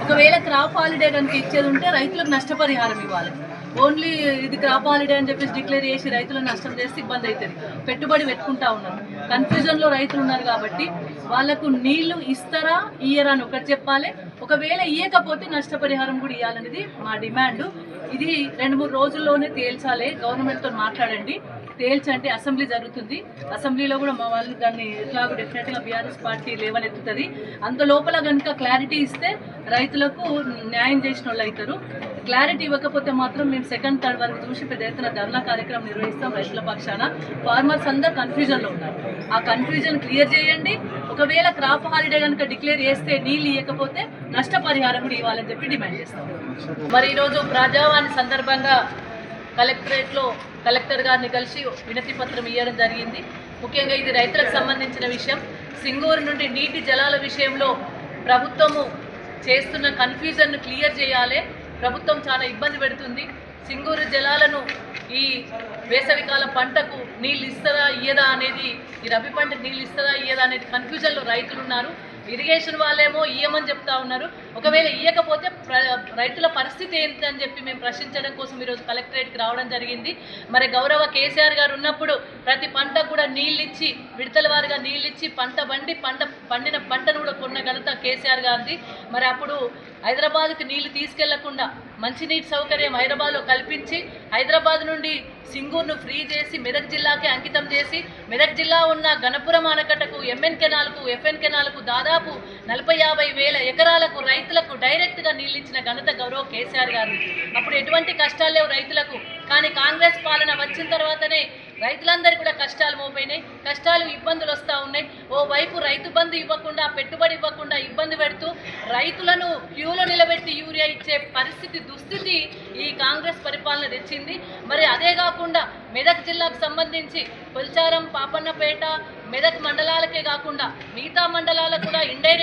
ఒకవేళ crop holiday కనుక ఇచ్చేది ఉంటే రైతులకు నష్టపరిహారం ఇవ్వాలి. ఓన్లీ ఇది క్రాప్ హాలిడే అని చెప్పేసి డిక్లేర్ చేసి రైతులను నష్టం చేస్తే ఇబ్బంది అవుతుంది పెట్టుబడి పెట్టుకుంటా ఉన్నారు. కన్ఫ్యూజన్లో రైతులు ఉన్నారు కాబట్టి వాళ్ళకు నీళ్ళు ఇస్తారా ఇయ్యరా అని ఒకటి చెప్పాలి. ఒకవేళ ఇయ్యకపోతే నష్టపరిహారం కూడా ఇవ్వాలనేది మా డిమాండ్ ఇది రెండు మూడు రోజుల్లోనే తేల్చాలి. గవర్నమెంట్తో మాట్లాడండి. తేల్చంటే అసెంబ్లీ జరుగుతుంది. అసెంబ్లీలో కూడా మా వాళ్ళు దాన్ని ఎట్లాగో డెఫినెట్గా బీఆర్ఎస్ పార్టీ లేవనెత్తుతుంది అంత లోపల కనుక క్లారిటీ ఇస్తే రైతులకు న్యాయం చేసిన వాళ్ళు అవుతారు. క్లారిటీ ఇవ్వకపోతే మాత్రం మేము సెకండ్ థర్డ్ వరకు చూసి పెద్ద ఎత్తున ధర్నా కార్యక్రమం నిర్వహిస్తాం రైతుల పక్షాన. ఫార్మర్స్ అందరు కన్ఫ్యూజన్లో ఉన్నారు. ఆ కన్ఫ్యూజన్ క్లియర్ చేయండి. ఒకవేళ క్రాప్ హాలిడే కనుక డిక్లేర్ చేస్తే నీళ్ళు ఇవ్వకపోతే నష్టపరిహారం కూడా ఇవ్వాలని చెప్పి డిమాండ్ చేస్తాం. మరి ఈరోజు ప్రజావాణి సందర్భంగా కలెక్టరేట్లో కలెక్టర్ గారిని కలిసి వినతి పత్రం ఇవ్వడం జరిగింది. ముఖ్యంగా ఇది రైతులకు సంబంధించిన విషయం. సింగూరు నుండి నీటి జలాల విషయంలో ప్రభుత్వము చేస్తున్న కన్ఫ్యూజన్ను క్లియర్ చేయాలి. ప్రభుత్వం చాలా ఇబ్బంది పెడుతుంది. సింగూరు జలాలను ఈ వేసవికాల పంటకు నీళ్ళు ఇస్తుందా ఇయ్యదా అనేది ఈ రబీ పంట నీళ్ళు ఇస్తుందా ఇయ్యదా అనేది కన్ఫ్యూజన్లో రైతులు ఉన్నారు. ఇరిగేషన్ వాళ్ళేమో ఇయ్యమని చెప్తా ఉన్నారు. ఒకవేళ ఇయ్యకపోతే రైతుల పరిస్థితి ఏంటని చెప్పి మేము ప్రశ్నించడం కోసం ఈరోజు కలెక్టరేట్కి రావడం జరిగింది. మరి గౌరవ కేసీఆర్ గారు ఉన్నప్పుడు ప్రతి పంటకు కూడా నీళ్ళు ఇచ్చి విడతల వారిగా నీళ్ళు ఇచ్చి పంట బండి పంట పండిన పంటను కూడా ఘనత కేసీఆర్ గారిది. మరి అప్పుడు హైదరాబాద్కి నీళ్ళు తీసుకెళ్ళకుండా మంచినీటి సౌకర్యం హైదరాబాద్లో కల్పించి హైదరాబాద్ నుండి సింగూర్ను ఫ్రీ చేసి మెదక్ జిల్లాకి అంకితం చేసి మెదక్ జిల్లా ఉన్న గణపురం ఆనకట్టకు ఎంఎన్ కెనాల్కు ఎఫ్ఎన్ కెనాల్కు దాదాపు నలభై యాభై వేల ఎకరాలకు రైతులకు డైరెక్ట్గా నీళ్ళిచ్చిన ఘనత గౌరవ్ కేసీఆర్ గారు అప్పుడు ఎటువంటి కష్టాలు లేవు రైతులకు. కానీ కాంగ్రెస్ పాలన వచ్చిన తర్వాతనే రైతులందరికీ కష్టాలు మోపోయినాయి కష్టాలు ఇబ్బందులు వస్తూ ఉన్నాయి. ఓవైపు రైతు బంధు ఇవ్వకుండా పెట్టుబడి ఇవ్వకుండా ఇబ్బంది పెడుతూ రైతులను క్యూలో నిలబెట్టి యూరియా ఇచ్చే పరిస్థితి దుస్థితి ఈ కాంగ్రెస్ పరిపాలన తెచ్చింది. మరి అదే కాకుండా మెదక్ జిల్లాకు సంబంధించి కొల్చారం పాపన్నపేట మెదక్ మండలాలకే కాకుండా మిగతా మండలాలకు కూడా ఇండైరెక్ట్